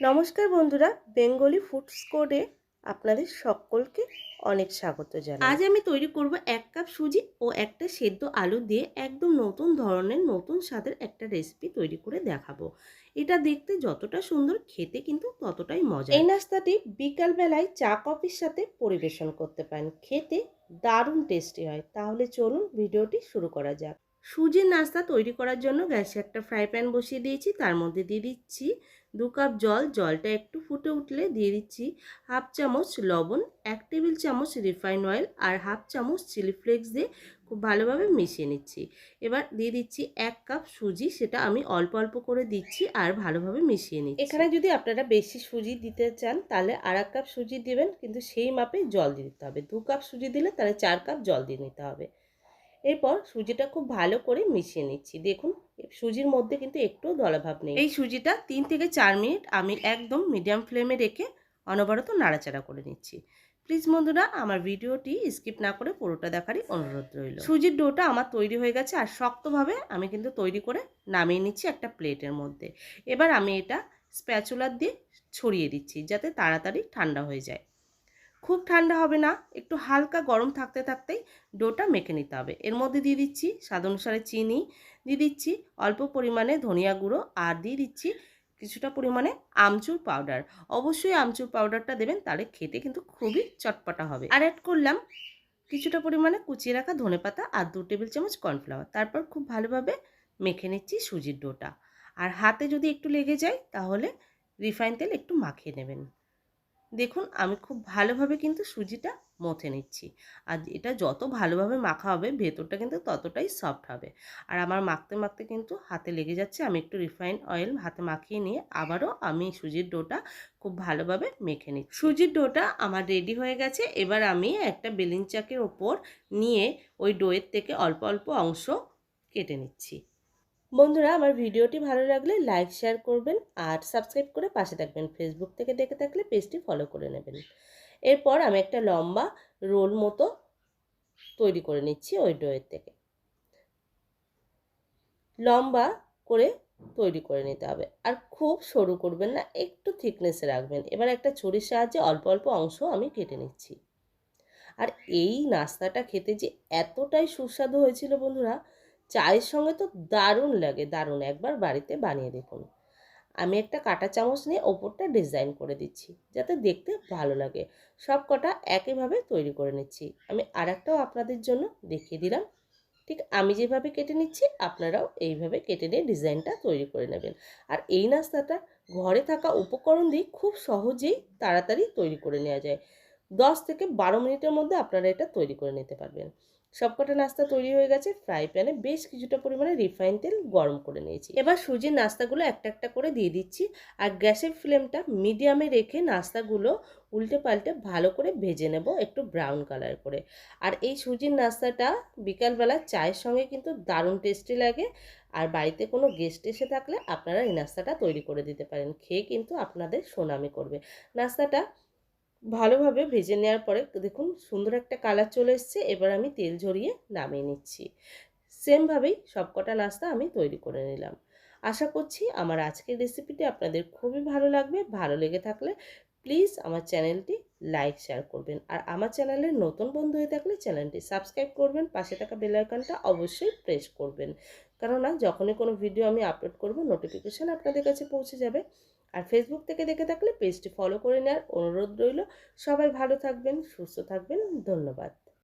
নমস্কার বন্ধুরা Bengali foods কোডে আপনাদের সকলকে অনেক স্বাগত জানাই। আজ আমি তৈরি করব এক কাপ সুজি ও একটা সেদ্ধ আলু দিয়ে একদম নতুন ধরনের নতুন স্বাদের একটা রেসিপি তৈরি করে দেখাবো। এটা দেখতে যতটা সুন্দর খেতে কিন্তু ততটাই মজা এই নাস্তাটি বিকালবেলায় চা কফির সাথে পরিবেশন করতে পারেন। খেতে দারুণ টেস্টি হয়। তাহলে চলুন ভিডিওটি শুরু করা যাক। সুজির নাস্তা তৈরি করার জন্য গ্যাসে একটা ফ্রাই প্যান বসিয়ে দিয়েছি। তার মধ্যে দিয়ে দিচ্ছি দু কাপ জল, জলটা একটু ফুটে উঠলে দিয়ে দিচ্ছি হাফ চামচ লবণ, এক টেবিল চামচ রিফাইন অয়েল আর হাফ চামচ চিলি ফ্লেক্স দিয়ে খুব ভালোভাবে মিশিয়ে নিচ্ছি। এবার দিয়ে দিচ্ছি এক কাপ সুজি, সেটা আমি অল্প অল্প করে দিচ্ছি আর ভালোভাবে মিশিয়ে নিচ্ছি। এখানে যদি আপনারা বেশি সুজি দিতে চান, তাহলে আর কাপ সুজি দেবেন, কিন্তু সেই মাপে জল দিতে হবে। দু কাপ সুজি দিলে তাহলে চার কাপ জল দিয়ে নিতে হবে। এরপর সুজিটা খুব ভালো করে মিশিয়ে নিচ্ছি। দেখুন, সুজির মধ্যে কিন্তু একটুও দলাভাব নেই। এই সুজিটা তিন থেকে চার মিনিট আমি একদম মিডিয়াম ফ্লেমে রেখে অনবরত নাড়াচাড়া করে নিচ্ছি। প্লিজ বন্ধুরা, আমার ভিডিওটি স্কিপ না করে পুরোটা দেখারই অনুরোধ রইল। সুজির ডোটা আমার তৈরি হয়ে গেছে আর শক্তভাবে আমি কিন্তু তৈরি করে নামিয়ে নিচ্ছি একটা প্লেটের মধ্যে। এবার আমি এটা স্প্যাচুলার দিয়ে ছড়িয়ে দিচ্ছি যাতে তাড়াতাড়ি ঠান্ডা হয়ে যায়। খুব ঠান্ডা হবে না, একটু হালকা গরম থাকতে থাকতেই ডোটা মেখে নিতে হবে। এর মধ্যে দিয়ে দিচ্ছি স্বাদ অনুসারে চিনি, দিয়ে দিচ্ছি অল্প পরিমাণে ধনিয়া গুঁড়ো আর দিয়ে দিচ্ছি কিছুটা পরিমাণে আমচুর পাউডার। অবশ্যই আমচুর পাউডারটা দেবেন, তাহলে খেতে কিন্তু খুবই চটপটা হবে। আর অ্যাড করলাম কিছুটা পরিমাণে কুচিয়ে রাখা ধনেপাতা আর দু টেবিল চামচ কর্নফ্লাওয়ার। তারপর খুব ভালোভাবে মেখে নিচ্ছি সুজির ডোটা। আর হাতে যদি একটু লেগে যায়, তাহলে রিফাইন তেল একটু মাখিয়ে নেবেন। দেখুন, আমি খুব ভালোভাবে কিন্তু সুজিটা মথে নিচ্ছি। আর এটা যত ভালোভাবে মাখা হবে, ভেতরটা কিন্তু ততটাই সফট হবে। আর আমার মাখতে মাখতে কিন্তু হাতে লেগে যাচ্ছে। আমি একটু রিফাইন অয়েল হাতে মাখিয়ে নিয়ে আবারও আমি সুজির ডোটা খুব ভালোভাবে মেখে নিচ্ছি। সুজির ডোটা আমার রেডি হয়ে গেছে। এবার আমি একটা বেলিন চাকের ওপর নিয়ে ওই ডোয়ের থেকে অল্প অল্প অংশ কেটে নিচ্ছি। বন্ধুরা, আমার ভিডিওটি ভালো লাগলে লাইক শেয়ার করবেন আর সাবস্ক্রাইব করে পাশে থাকবেন। ফেসবুক থেকে দেখে থাকলে পেজটি ফলো করে নেবেন। এরপর আমি একটা লম্বা রোল মতো তৈরি করে নিচ্ছি ওই ডোয়ের থেকে। লম্বা করে তৈরি করে নিতে হবে। আর খুব সরু করবেন না, একটু থিকনেসে রাখবেন। এবার একটা ছুরির সাহায্যে অল্প অল্প অংশ আমি কেটে নিচ্ছি। আর এই নাস্তাটা খেতে যে এতটাই সুস্বাদু হয়েছিল বন্ধুরা চায়ের সঙ্গে তো দারুণ লাগে, দারুণ। একবার বাড়িতে বানিয়ে দেখুন। আমি একটা কাটা চামচ নিয়ে ওপরটা ডিজাইন করে দিচ্ছি, যাতে দেখতে ভালো লাগে। সব কটা একইভাবে তৈরি করে নিচ্ছি। আমি আর আপনাদের জন্য দেখিয়ে দিলাম। ঠিক আমি যেভাবে কেটে নিচ্ছি, আপনারাও এইভাবে কেটে নিয়ে ডিজাইনটা তৈরি করে নেবেন। আর এই নাস্তাটা ঘরে থাকা উপকরণ দিয়ে খুব সহজেই তাড়াতাড়ি তৈরি করে নেওয়া যায়। দশ থেকে বারো মিনিটের মধ্যে আপনারা এটা তৈরি করে নিতে পারবেন। সবকটা নাস্তা তৈরি হয়ে গেছে ফ্রাই প্যানে বেশ কিছুটা পরিমাণে রিফাইন তেল গরম করে নিয়েছি। এবার সুজির নাস্তাগুলো একটা একটা করে দিয়ে দিচ্ছি আর গ্যাসের ফ্লেমটা মিডিয়ামে রেখে নাস্তাগুলো উল্টে পাল্টে ভালো করে ভেজে নেব একটু ব্রাউন কালার করে। আর এই সুজির নাস্তাটা বিকালবেলা চায়ের সঙ্গে কিন্তু দারুণ টেস্টি লাগে। আর বাড়িতে কোনো গেস্ট এসে থাকলে আপনারা এই নাস্তাটা তৈরি করে দিতে পারেন। খেয়ে কিন্তু আপনাদের সোনামি করবে। নাস্তাটা ভালোভাবে ভেজে নেওয়ার পরে দেখুন সুন্দর একটা কালার চলে এসছে। এবার আমি তেল ঝরিয়ে নামিয়ে নিচ্ছি। সেমভাবেই সবকটা নাস্তা আমি তৈরি করে নিলাম। আশা করছি আমার আজকের রেসিপিটি আপনাদের খুবই ভালো লাগবে। ভালো লেগে থাকলে প্লিজ আমার চ্যানেলটি লাইক, শেয়ার করবেন। আর আমার চ্যানেলের নতুন বন্ধু হয়ে থাকলে চ্যানেলটি সাবস্ক্রাইব করবেন। পাশে থাকা বেল আইকনটা অবশ্যই প্রেস করবেন। কেননা যখনই কোনো ভিডিও আমি আপলোড করব নোটিফিকেশান আপনাদের কাছে পৌঁছে যাবে। আর ফেসবুক থেকে দেখে থাকলে পেজটি ফলো করে নেওয়ার অনুরোধ রইল। সবাই ভালো থাকবেন, সুস্থ থাকবেন, ধন্যবাদ।